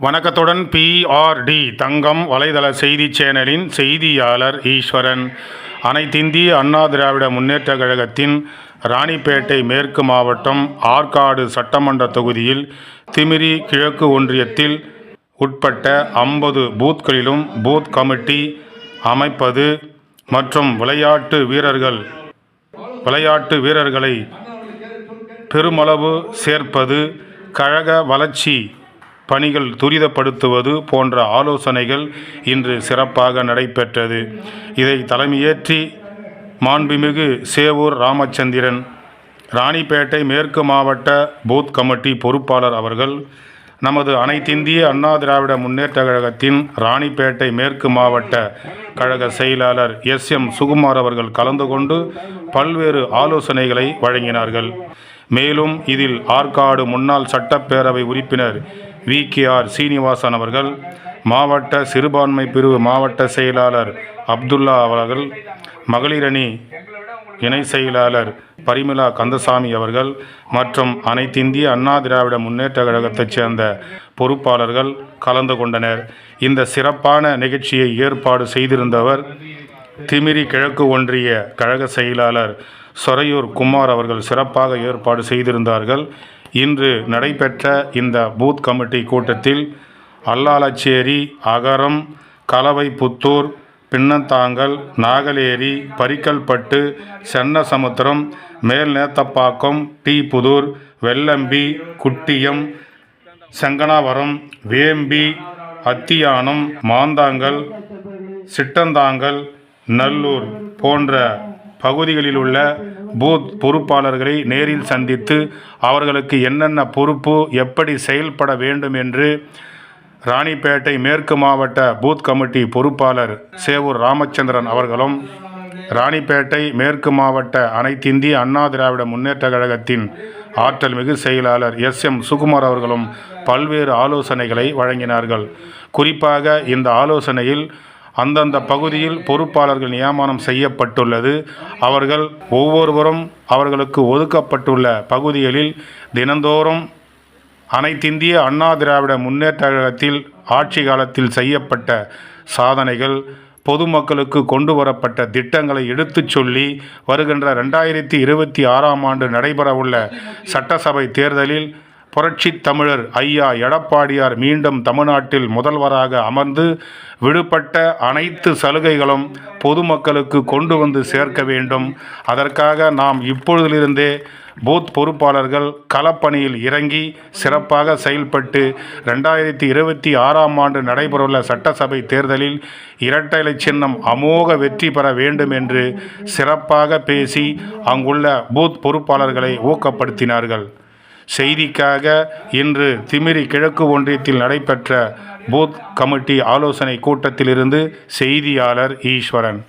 வணக்கத்துடன் பிஆர்டி தங்கம் வலைதள செய்தி சேனலின் செய்தியாளர் ஈஸ்வரன். அனைத்திந்திய அண்ணா திராவிட முன்னேற்றக் கழகத்தின் ராணிப்பேட்டை மேற்கு மாவட்டம் ஆற்காடு சட்டமன்ற தொகுதியில் திமிரி கிழக்கு ஒன்றியத்தில் உட்பட்ட ஐம்பது பூத்களிலும் பூத் கமிட்டி அமைப்பது மற்றும் விளையாட்டு வீரர்கள் விளையாட்டு வீரர்களை பெருமளவு சேர்ப்பது கழக வளர்ச்சி பணிகள் துரிதப்படுத்துவது போன்ற ஆலோசனைகள் இன்று சிறப்பாக நடைபெற்றது. இதை தலைமையேற்றி மாண்புமிகு சேவூர் ராமச்சந்திரன் ராணிப்பேட்டை மேற்கு மாவட்ட பூத் கமிட்டி பொறுப்பாளர் அவர்கள் நமது அனைத்திந்திய அண்ணா திராவிட முன்னேற்ற கழகத்தின் ராணிப்பேட்டை மேற்கு மாவட்ட கழக செயலாளர் எஸ். எம். சுகுமார் அவர்கள் கலந்து கொண்டு பல்வேறு ஆலோசனைகளை வழங்கினார்கள். மேலும் இதில் ஆற்காடு முன்னாள் சட்டப்பேரவை உறுப்பினர் வி. கே. ஆர். சீனிவாசன் அவர்கள் மாவட்ட சிறுபான்மை பிரிவு மாவட்ட செயலாளர் அப்துல்லா அவர்கள் மகளிரணி இணை செயலாளர் பரிமலா கந்தசாமி அவர்கள் மற்றும் அனைத்திந்திய அண்ணா திராவிட முன்னேற்ற கழகத்தைச் சேர்ந்த பொறுப்பாளர்கள் கலந்து கொண்டனர். இந்த சிறப்பான நிகழ்ச்சியை ஏற்பாடு செய்திருந்தவர் திமிரி கிழக்கு ஒன்றிய கழக செயலாளர் சொரையூர் குமார் அவர்கள். சிறப்பாக ஏற்பாடு செய்திருந்தார்கள். இன்று நடைபெற்ற இந்த பூத் கமிட்டி கூட்டத்தில் அல்லாலச்சேரி அகரம் கலவைப்புத்தூர் பின்னந்தாங்கல் நாகலேரி பரிக்கல்பட்டு சென்னசமுத்திரம் மேல்நேத்தப்பாக்கம் டி புதூர் வெள்ளம்பி குட்டியம் செங்கனாவரம் வேம்பி அத்தியானம் மாந்தாங்கல் சிட்டந்தாங்கல் நல்லூர் போன்ற பகுதிகளில் உள்ள பூத் பொறுப்பாளர்களை நேரில் சந்தித்து அவர்களுக்கு என்னென்ன பொறுப்பு எப்படி செயல்பட வேண்டும் என்று ராணிப்பேட்டை மேற்கு மாவட்ட பூத் கமிட்டி பொறுப்பாளர் சேவூர் ராமச்சந்திரன் அவர்களும் ராணிப்பேட்டை மேற்கு மாவட்ட அனைத்திந்திய அண்ணா திராவிட முன்னேற்ற கழகத்தின் ஆற்றல் மிகு செயலாளர் எஸ் எம் சுகுமார் அவர்களும் பல்வேறு ஆலோசனைகளை வழங்கினார்கள். குறிப்பாக இந்த ஆலோசனையில் அந்தந்த பகுதியில் பொறுப்பாளர்கள் நியமனம் செய்யப்பட்டுள்ளது. அவர்கள் ஒவ்வொருவரும் அவர்களுக்கு ஒதுக்கப்பட்டுள்ள பகுதிகளில் தினந்தோறும் அனைத்திந்திய அண்ணா திராவிட முன்னேற்ற கழகத்தில் ஆட்சி காலத்தில் செய்யப்பட்ட சாதனைகள் பொதுமக்களுக்கு கொண்டு வரப்பட்ட திட்டங்களை எடுத்துச் சொல்லி வருகின்ற ரெண்டாயிரத்தி இருபத்தி ஆறாம் ஆண்டு நடைபெறவுள்ள சட்டசபை தேர்தலில் புரட்சித் தமிழர் ஐயா எடப்பாடியார் மீண்டும் தமிழ்நாட்டில் முதல்வராக அமர்ந்து விடுபட்ட அனைத்து சலுகைகளும் பொதுமக்களுக்கு கொண்டு வந்து சேர்க்க வேண்டும். அதற்காக நாம் இப்பொழுதிலிருந்தே பூத் பொறுப்பாளர்கள் களப்பணியில் இறங்கி சிறப்பாக செயல்பட்டு ரெண்டாயிரத்தி இருபத்தி ஆறாம் ஆண்டு நடைபெறவுள்ள சட்டசபை தேர்தலில் இரட்டை சின்னம் அமோக வெற்றி பெற வேண்டும் என்று சிறப்பாக பேசி அங்குள்ள பூத் பொறுப்பாளர்களை ஊக்கப்படுத்தினார்கள். செய்திக்காக இன்று திமிரி கிழக்கு ஒன்றியத்தில் நடைபெற்ற பூத் கமிட்டி ஆலோசனை கூட்டத்திலிருந்து செய்தியாளர் ஈஸ்வரன்.